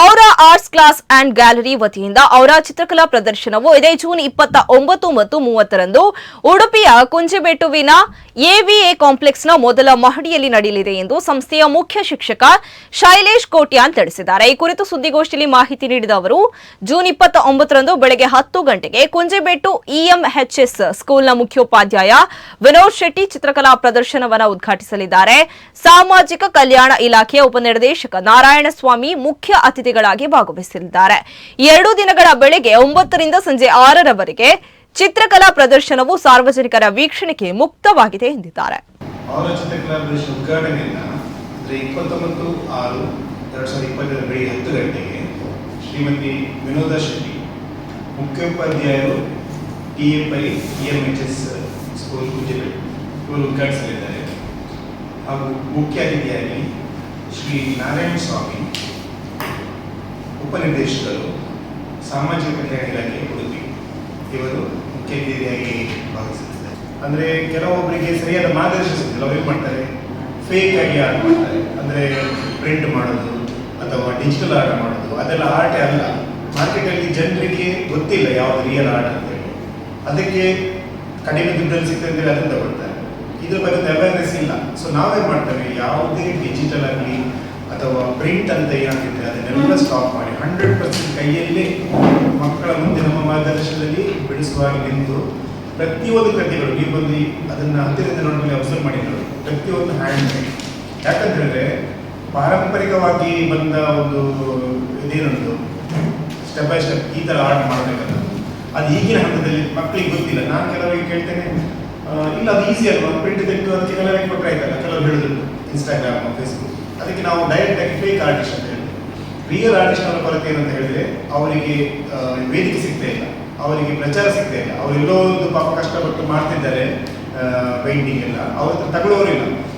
ಅವರ arts class and gallery ವತಿಯಿಂದ ಅವರ ಚಿತ್ರಕಲಾ ಪ್ರದರ್ಶನವು ಇದೇ. ಜೂನ್ ಇಪ್ಪತ್ತ ಒಂಬತ್ತು ಮತ್ತು ಮೂವತ್ತರಂದು ಉಡುಪಿಯ ಕುಂಜಿಬೆಟ್ಟುವಿನ ಎವಿಎ ಕಾಂಪ್ಲೆಕ್ಸ್ನ ಮೊದಲ ಮಹಡಿಯಲ್ಲಿ ನಡೆಯಲಿದೆ ಎಂದು ಸಂಸ್ಥೆಯ ಮುಖ್ಯ ಶಿಕ್ಷಕ ಶೈಲೇಶ್ ಕೋಟ್ಯಾನ್ ತಿಳಿಸಿದ್ದಾರೆ. ಈ ಕುರಿತು ಸುದ್ದಿಗೋಷ್ಠಿಯಲ್ಲಿ ಮಾಹಿತಿ ನೀಡಿದ ಅವರು, ಜೂನ್ ಇಪ್ಪತ್ತ ಒಂಬತ್ತರಂದು ಬೆಳಗ್ಗೆ ಹತ್ತು ಗಂಟೆಗೆ ಕುಂಜಿಬೆಟ್ಟು ಇಎಂಎಚ್ಎಸ್ ಸ್ಕೂಲ್ನ ಮುಖ್ಯೋಪಾಧ್ಯಾಯ ವಿನೋದ್ ಶೆಟ್ಟಿ ಚಿತ್ರಕಲಾ ಪ್ರದರ್ಶನವನ್ನು ಉದ್ಘಾಟಿಸಲಿದ್ದಾರೆ. ಸಾಮಾಜಿಕ ಕಲ್ಯಾಣ ಇಲಾಖೆಯ ಉಪನಿರ್ದೇಶಕ ನಾರಾಯಣಸ್ವಾಮಿ ಮುಖ್ಯ ಅತಿಥಿಗಳಾಗಿ ಭಾಗವಹಿಸಲಿದ್ದಾರೆ. ಎರಡು ದಿನಗಳ ಬೆಳಗ್ಗೆ ಒಂಬತ್ತರಿಂದ ಸಂಜೆ ಆರರವರೆಗೆ ಚಿತ್ರಕಲಾ ಪ್ರದರ್ಶನವು ಸಾರ್ವಜನಿಕರ ವೀಕ್ಷಣೆಗೆ ಮುಕ್ತವಾಗಿದೆ ಎಂದಿದ್ದಾರೆ. ಅವರ ಚಿತ್ರಕಲಾ ಪ್ರದರ್ಶನ ಉದ್ಘಾಟನೆಯನ್ನ ಅಂದರೆ ಇಪ್ಪತ್ತೊಂಬತ್ತು, ಆರು, ಎರಡು ಸಾವಿರದ ಇಪ್ಪತ್ತರ ಗಂಟೆಗೆ Shrimati Vinoda Shetty, ಮುಖ್ಯೋಪಾಧ್ಯಾಯರು, T A Pai E M H S school Kunjibedi ಇವರು ಉದ್ಘಾಟಿಸಲಿದ್ದಾರೆ. ಹಾಗೂ ಮುಖ್ಯ ಅತಿಥಿಯಾಗಿ ಶ್ರೀ ನಾರಾಯಣ ಸ್ವಾಮಿ ಉಪನಿರ್ದೇಶಕರು ಸಾಮಾಜಿಕ ಕಲ್ಯಾಣ ಇಲಾಖೆ ಉಡುಪಿ ಇವರು ಮುಖ್ಯ ಅತಿಥಿಯಾಗಿ ಭಾಗವಹಿಸಿದ್ದಾರೆ ಅಂದರೆ ಕೆಲವೊಬ್ಬರಿಗೆ ಸರಿಯಾದ ಮಾರ್ಗದರ್ಶನ ಅವ್ರು ಏನು ಮಾಡ್ತಾರೆ? ಫೇಕ್ ಆಗಿ ಆರ್ಟ್ ಮಾಡ್ತಾರೆ. ಅಂದರೆ ಪ್ರಿಂಟ್ ಮಾಡೋದು ಅಥವಾ ಡಿಜಿಟಲ್ ಆರ್ಟ್ ಮಾಡೋದು. ಅದೆಲ್ಲ ಆರ್ಟೇ ಅಲ್ಲ. ಮಾರ್ಕೆಟಲ್ಲಿ ಜನರಿಗೆ ಗೊತ್ತಿಲ್ಲ ಯಾವುದು ರಿಯಲ್ ಆರ್ಟ್ ಅಂತೇಳಿ ಅದಕ್ಕೆ ಕಡಿಮೆ ದುಡ್ಡಲ್ಲಿ ಸಿಗ್ತದೆ ಅಂತೇಳಿ ಅದನ್ನು ತಗೊಳ್ತಾರೆ. ಇದ್ರ ಬಗ್ಗೆ ಅವೇರ್ನೆಸ್ ಇಲ್ಲ. ಸೊ ನಾವೇನು ಮಾಡ್ತೇವೆ? ಯಾವುದೇ ಡಿಜಿಟಲ್ ಆಗಲಿ ಅಥವಾ ಪ್ರಿಂಟ್ ಅಂತ ಏನಾಗುತ್ತೆ ಅದನ್ನೆಲ್ಲ ಸ್ಟಾಪ್ ಮಾಡಿ. ಹಂಡ್ರೆಡ್ ಪರ್ಸೆಂಟ್ ಕೈಯಲ್ಲಿ ಮಕ್ಕಳ ಮುಂದೆ ನಮ್ಮ ಮಾರ್ಗದರ್ಶನದಲ್ಲಿ ಬಿಡಿಸುವಾಗಿ ನಿಂತು ಪ್ರತಿಯೊಂದು ಕಥೆಗಳು ನೀವು ಬಂದು ಅದನ್ನು ಹತ್ತಿರದಿಂದ ನೋಡಿದ್ರೆ ಅಬ್ಸರ್ವ್ ಮಾಡಿದ್ರು ಪ್ರತಿಯೊಂದು ಹ್ಯಾಂಡ್ ಮೇಡ್. ಹೇಳಿದ್ರೆ ಪಾರಂಪರಿಕವಾಗಿ ಬಂದ ಒಂದು ಇದೇನುಂಟು ಸ್ಟೆಪ್ ಬೈ ಸ್ಟೆಪ್ ಈ ಥರ ಆರ್ಟ್ ಮಾಡಬೇಕಂತ, ಅದು ಈಗಿನ ಹಂತದಲ್ಲಿ ಮಕ್ಕಳಿಗೆ ಗೊತ್ತಿಲ್ಲ. ನಾನು ಕೆಲವರಿಗೆ ಕೇಳ್ತೇನೆ ಇಲ್ಲ, ಅದು ಈಸಿ ಅಲ್ವಾ? ಪ್ರಿಂಟ್ ತೆಗೆದು ಅದಕ್ಕೆ ಕೆಲವರಿಗೆ ಕೊಟ್ಟರೆ ಆಯ್ತಲ್ಲ? ಕೆಲವರು ಹೇಳಿದ್ರು ಇನ್ಸ್ಟಾಗ್ರಾಮ್ ಫೇಸ್ಬುಕ್ ಅದಕ್ಕೆ ನಾವು ಡೈರೆಕ್ಟ್ ಆಗಿ ಫೇಕ್ ಆರ್ಟಿಸ್ಟ್ ಅಂತ ರಿಯಲ್ ಆರ್ಟಿಸ್ಟ್ ಕೊರತೆ ಏನಂತ ಹೇಳಿದ್ರೆ, ಅವರಿಗೆ ವೇದಿಕೆ ಸಿಗ್ತಾ ಇಲ್ಲ. ಅವರಿಗೆ ಪ್ರಚಾರ ಸಿಗ್ತಾ ಇಲ್ಲ. ಅವರೆಲ್ಲೋ ಒಂದು ಪಾಪ ಕಷ್ಟಪಟ್ಟು ಮಾಡ್ತಿದ್ದಾರೆ ಪೇಂಟಿಂಗ್ ಎಲ್ಲ. ಅವ್ರ ಹತ್ರ ತಗೊಳ್ಳೋರಿಲ್ಲ